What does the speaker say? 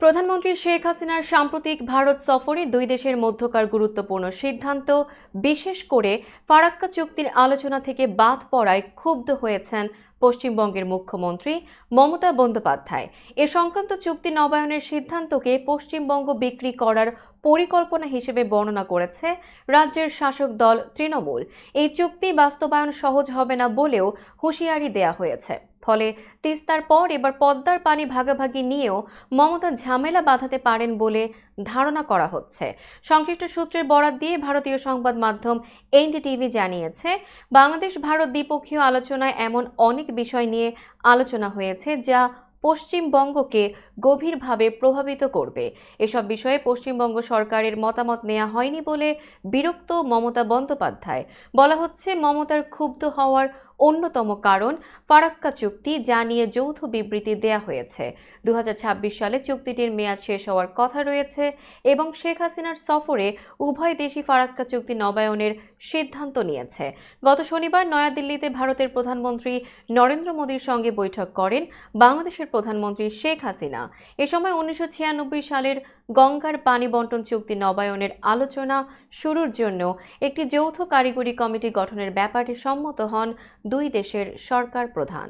প্রধানমন্ত্রী শেখ হাসিনার সাম্প্রতিক ভারত সফরে দুই দেশের মধ্যকার গুরুত্বপূর্ণ সিদ্ধান্ত, বিশেষ করে ফারাক্কা চুক্তির আলোচনা থেকে বাদ পড়ায় ক্ষুব্ধ হয়েছেন পশ্চিমবঙ্গের মুখ্যমন্ত্রী মমতা বন্দ্যোপাধ্যায়। এ সংক্রান্ত চুক্তি নবায়নের সিদ্ধান্তকে পশ্চিমবঙ্গ বিক্রি করার পরিকল্পনা হিসেবে বর্ণনা করেছে রাজ্যের শাসক দল তৃণমূল। এই চুক্তি বাস্তবায়ন সহজ হবে না বলেও হুঁশিয়ারি দেয়া হয়েছে। ফলে তিস্তার পর এবার পদ্মার পানি ভাগাভাগি নিয়েও মমতা ঝামেলা বাঁধাতে পারেন বলে ধারণা করা হচ্ছে। সংশ্লিষ্ট সূত্রের বরাত দিয়ে ভারতীয় সংবাদ মাধ্যম এনডিটিভি জানিয়েছে বাংলাদেশ ভারত দ্বিপক্ষীয় আলোচনায় এমন অনেক বিষয় নিয়ে আলোচনা হয়েছে, যা পশ্চিমবঙ্গকে গভীরভাবে প্রভাবিত করবে। এসব বিষয়ে পশ্চিমবঙ্গ সরকারের মতামত নেওয়া হয়নি বলে বিরক্ত মমতা বন্দ্যোপাধ্যায়। বলা হচ্ছে, মমতার ক্ষুব্ধ হওয়ার অন্যতম কারণ ফারাক্কা চুক্তি যা নিয়ে যৌথ বিবৃতি দেয়া হয়েছে। দু হাজার ছাব্বিশ সালে চুক্তিটির মেয়াদ শেষ হওয়ার কথা রয়েছে এবং শেখ হাসিনার সফরে উভয় দেশই ফারাক্কা চুক্তি নবায়নের সিদ্ধান্ত নিয়েছে। গত শনিবার নয়াদিল্লিতে ভারতের প্রধানমন্ত্রী নরেন্দ্র মোদীর সঙ্গে বৈঠক করেন বাংলাদেশের প্রধানমন্ত্রী শেখ হাসিনা। এ সময় উনিশশো ছিয়ানব্বই সালের গঙ্গার পানি বন্টন চুক্তি নবায়নের আলোচনা শুরুর জন্য একটি যৌথ কারিগরি কমিটি গঠনের ব্যাপারে সম্মত হন দুই দেশের সরকার প্রধান।